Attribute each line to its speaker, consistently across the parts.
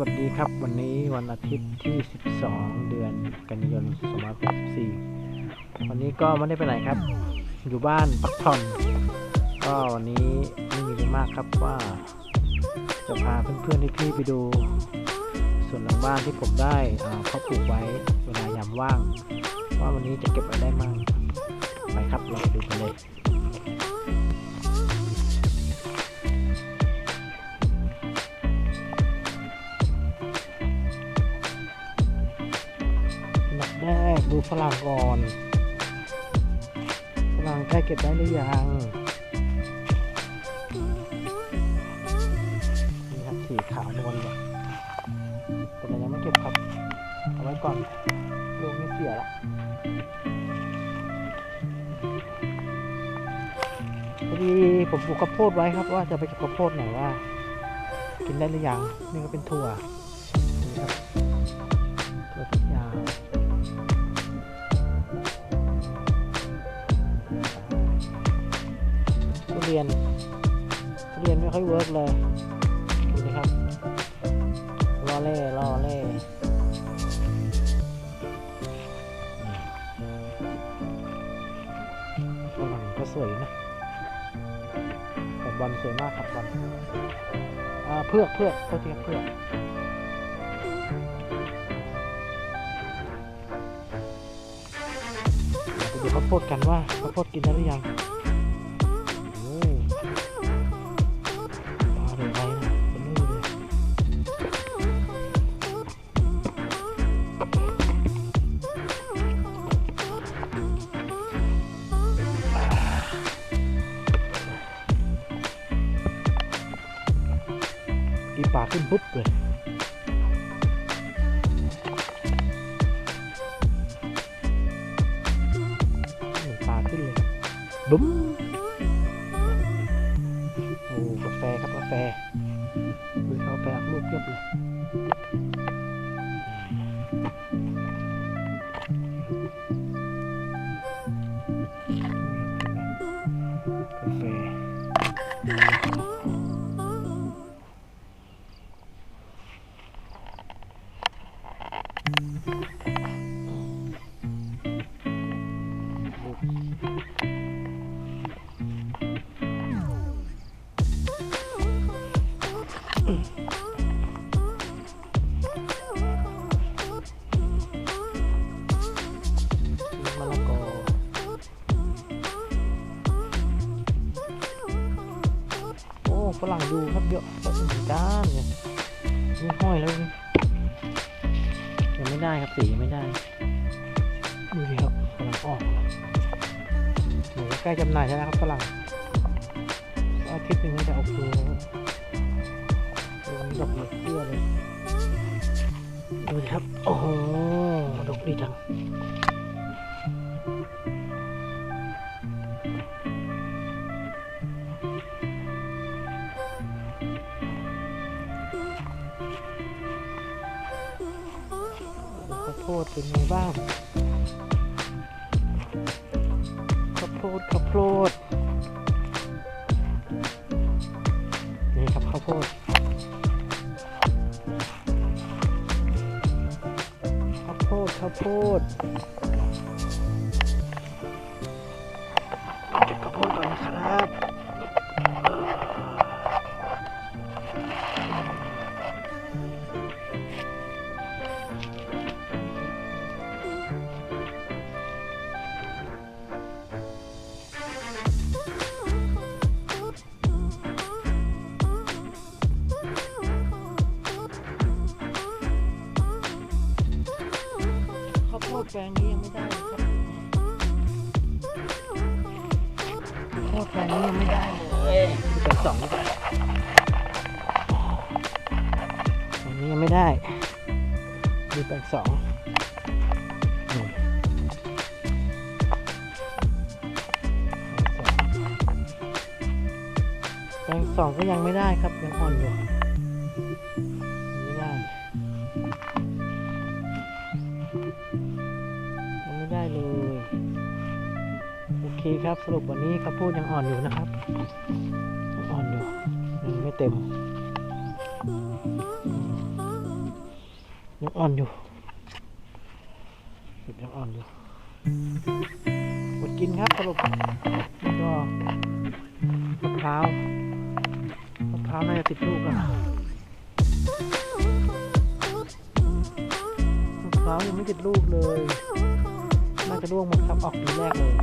Speaker 1: วัสดีครับวันนี้วันอาทิตย์ที่ 12 เดือนกันยายน2564วันนี้ก็ไม่ได้ไปไหนครับ อยู่บ้านพักผ่อนก็วันนี้ไม่มีอะไรมากครับว่า จะพาเพื่อนๆพี่ๆไปดู ส่วนหลังบ้านที่ผมได้อ่าเพาปลูกไว้เวลายามว่าง ว่าวันนี้จะเก็บอะไรได้มั่งไปครับเราไปดูกันเลย ดูฝรั่งก่อนฝรั่งใกล้เก็บได้หรือยังนี่ครับสีขาวนวลเลยแต่ยังไม่เก็บครับ เอาไว้ก่อนลูกนี่เสียละพอดีผมปลูกข้าวโพดไว้ครับว่าจะไปเก็บข้าวโพดหน่อยว่า กินได้หรือยังนี่ก็เป็นถั่ว เรียนเรียนไม่ค่อยเวิร์กเลยดูสิครับล่อเล่ล่อเล่ฝรั่งก็สวยนะแต่บอลสวยมากครับบอลเพื่อกเพื่อกเขาเรียกเพื่อกเดี๋ยวเขาวโพดกันว่าข้าวโพดกินได้หรือยัง ขึ้นปุ๊บเลยปลาขึ้นเลยบุ้มโอ้กาแฟครับกาแฟดูกาแฟอักลูกเรียบเลย ฝรั่งดูครับเยอะฝรั่งก้านเนี่ยนี่ห้อยแล้วยังไม่ได้ครับสียังไม่ได้ดูดิครับฝรั่งออกหนูใกล้จำหน่ายแล้วครับฝรั่งอาทิตย์หนึงจะโอเล้วดูมันดอกเหลือกเตี้ยเลยดูสิครับโอ้โหดอกดีจัง พดเป็นไงบ้างข้าวโพดข้าวโพดนี่ครับข้าวโพดข้าวโพดข้าวโพดเก็บข้าวโพดก่อนนะครับ แปลงนี้ยังไม่ได้เลยครับข้าวโพดแปลงนี้ยังไม่ได้เลยเป็นสองดีกว่าอันนี้ยังไม่ได้ ดูแปลงสองแปลงสองก็ยังไม่ได้ครับยังอ่อนอยู่ คครับสรุปวันนี้ข้าวโพดยังอ่อนอยู่นะครับ อ่อนอยู่ยังไม่เต็มยังอ่อนอยู่ยังอ่อนอยู่อดกินครับสรุปแล้วก็มะพร้าวมะพร้าวน่าจะติดลูกแล้วมะพร้าวยังไม่ติดลูกเลย น่าจะร่วงหมดครับออกปีแรกเลย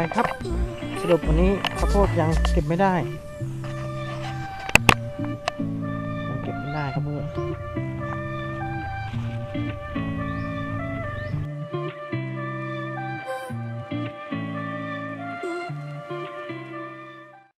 Speaker 1: ไปครับ สรุปวันนี้ข้าวโพดยังเก็บไม่ได้ยังเก็บไม่ได้ครับเพื่อน